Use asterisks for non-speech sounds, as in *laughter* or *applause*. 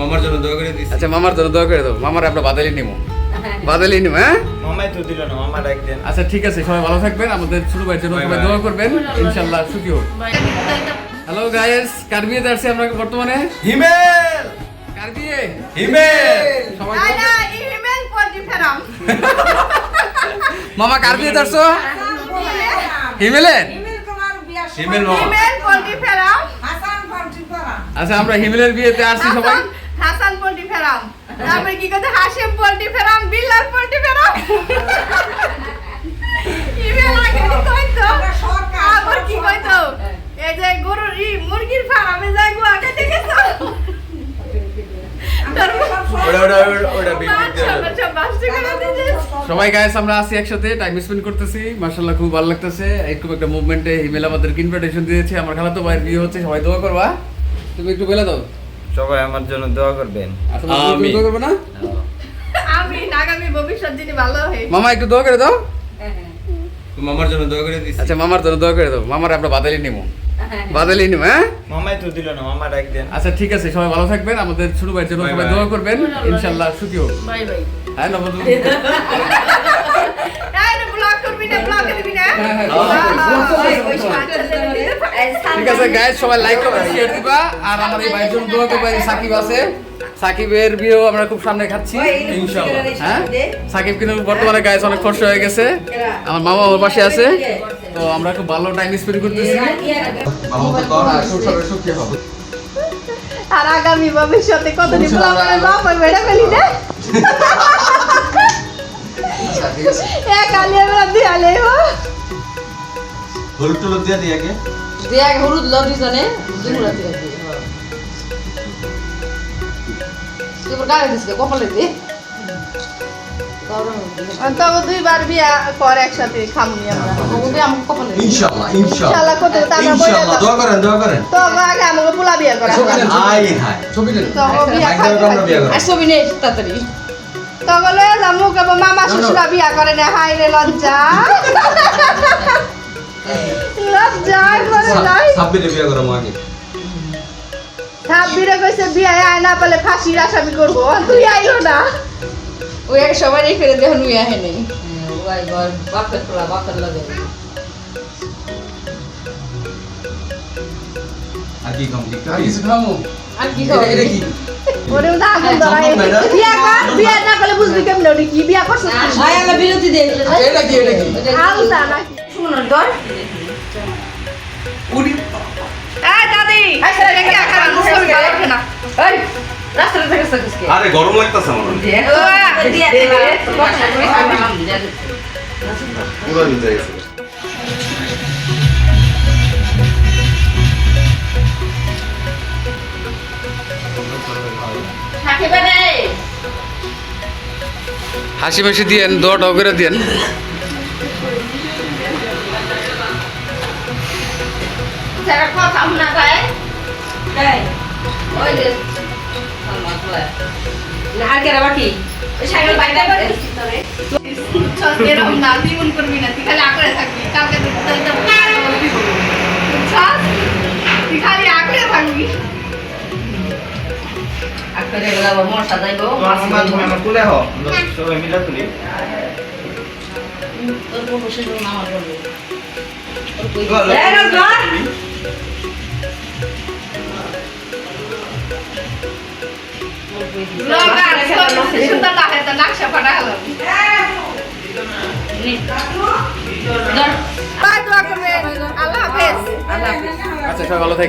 মামার জন্য দোয়া করে দিচ্ছি আচ্ছা মামার জন্য দোয়া করে দাও। মামার আমরা বাদালি নিবো বাদালি নিবো হ্যাঁ? মামাই তো দিল না মামার একদিন আচ্ছা ঠিক আছে সবাই ভালো থাকবেন। আমাদের ছোট ভাইয়ের জন্য সবাই দোয়া করবেন। ইনশাল্লাহ সুখী হোক। হ্যালো গাইস কার বিয়েতে আসছি আমরা বর্তমানে। হিমেল! কার বিয়ে হিমেল! সবাই ইমেল পড়ি ফেরাম। মামা কার আসছো হিমেলের হিমেল? মামা ইমেল পড়ি ফেরাম। আচ্ছা আমরা হিমেলের বিয়েতে আসছি সবাই। হাসান- হাসান পল্টি ফেরাম। তারপরে কি কথা Hashim poultry farm Billal poultry farm. Email আগে কইতো? আবার কি কইতো? এই যে গরুর ই মুরগির ফার্মে যাই গো আগে দেখেছ ওটা ওটা ওটা- ওটা বিপরীত সবাই গাইস আমরা আছি একসাথে টাইম স্পেন্ড করতেছি মার্শাল্লাহ খুব ভালো লাগতেছে। এরকম একটা মুভমেন্টে হিমেল আমাদেরকে ইনভিটেশন দিয়েছে আমার খালাতো ভাইয়ের বিয়ে হচ্ছে সবাই দোয়া করবা। তুমি একটু বলে দাও। সবাই আমার জন্য দোয়া করবেন বউ দোয়া করবে না আমি আগামী ভবিষ্যৎ যিনি ভালো হই মামা একটু দোয়া করে দাও মামার জন্য দোয়া করে দিচ্ছি আচ্ছা মামার জন্য দোয়া করে দাও মামার আমরা বাদালি নিবো বাদালি নিবো হ্যাঁ মামাই তো দিল না মামার একদিন আচ্ছা ঠিক আছে সবাই ভালো থাকবেন আমাদের ছোট ভাইয়ের জন্য সবাই দোয়া করবেন ইনশাল্লাহ সুখী হোক বাই বাই হ্যাঁ নবদ রে ব্লক করবি না ব্লক করবি না হ্যাঁ, হ্যাঁ, আচ্ছা, ঠিক আছে গাইস সবাই লাইক কমেন্ট শেয়ার দিবা। আর আমার এই ভাইয়ের দোয়া করবা সাকিব আছে। সাকিবের বিয়েও আমরা খুব সামনে খাচ্ছি। ইনশাআল্লাহ। হ্যাঁ? সাকিব কিন্তু বর্তমানে গাইস অনেক কষ্ট হয়ে গেছে। আমার মামা আমার পাশে আছে। তো আমরা খুব ভালো টাইম স্পেন্ড করতেছি। আর আগামী ভবিষ্যতে বাপ আর বেড়া ফেলি না। এক আলিয়া বেড়া আলিয়া হলুদ টলুদ দিয়ে দিয়ে আগে। দিয়ে আগে হলুদ লবি জনে দুপুরা দিয়ে দিয়ে এবার গায়ে দিছে কপালে দিয়ে। তবে দুইবার বিয়া পর একসাথে খামুনি আমরা ওগুলো আমাকে কপালে ইনশাআল্লাহ ইনশাআল্লাহ কত তারা বলে দোয়া করেন দোয়া করেন। তো আগে আমাকে পোলা বিয়া করা ছবি আই হাই ছবি নেন। তো বিয়া আর ছবি নেই তাড়াতাড়ি। মামা শ্বশুরা বিয়া করে না? হাই রে লজ্জা। *laughs* সাব্বিরে বিয়া করো আগে সাব্বিরে কইছে বিয়া আয় না পেলে ফাঁসির আসামি করব। তুই আইও না। ওই এক সবাই রেখে দেখুন উই আহে নেই। ওই ঘর বাপের পোলা বাপের লাগে। আর কি কম ঠিক আর কিছু খামো? আর কি এটা কি? ওরে না আগুন এটা? বিয়া কর বিয়া না করলে বুঝবি কেমন ওটা কি বিয়া করছিস ভাই আমরা বিরতি দেই এটা কি এটা কি? আলতা নাকি? শুনুন ধর। আরে গরম লাগতাছে আমার দিয়ে দিয়ে *laughs* পুরো ভিজে গেছে। হাসি মাসি দিয়েন দোয়াটাও করে দিয়েন। কথা যায় ওই আর কেরা বাকি সাইকেল বাইরে করে এরকম না জীবন করবি না তুই খালি আঁকড়ে থাকবি কালকে তুই তো বলবি তুই খালি আঁকড়ে থাকবি আজকে গেলে মোর সাজাইবো মামা তুলে হও সবাই মিলে তুলি তোর বসে যখন আমার বলবে আচ্ছা সব ভালো বাই